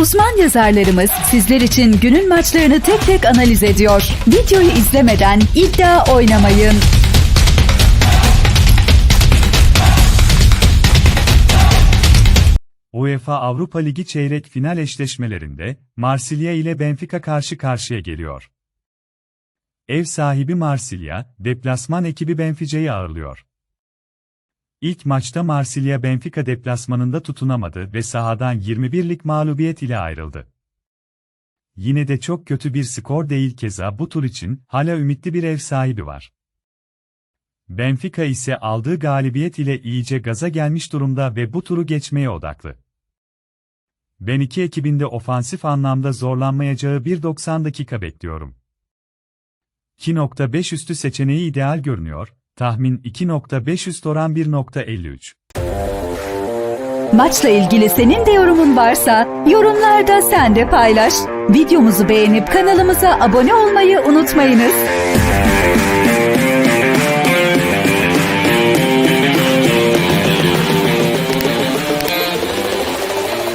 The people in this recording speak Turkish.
Uzman yazarlarımız sizler için günün maçlarını tek tek analiz ediyor. Videoyu izlemeden iddia oynamayın. UEFA Avrupa Ligi çeyrek final eşleşmelerinde Marsilya ile Benfica karşı karşıya geliyor. Ev sahibi Marsilya, deplasman ekibi Benfica'yı ağırlıyor. İlk maçta Marsilya Benfica deplasmanında tutunamadı ve sahadan 21'lik mağlubiyet ile ayrıldı. Yine de çok kötü bir skor değil keza bu tur için hala ümitli bir ev sahibi var. Benfica ise aldığı galibiyet ile iyice gaza gelmiş durumda ve bu turu geçmeye odaklı. Ben iki ekibinde ofansif anlamda zorlanmayacağı bir 90 dakika bekliyorum. 2.5 üstü seçeneği ideal görünüyor, tahmin 2.5 üst oran 1.53. Maçla ilgili senin de yorumun varsa yorumlarda sen de paylaş. Videomuzu beğenip kanalımıza abone olmayı unutmayınız.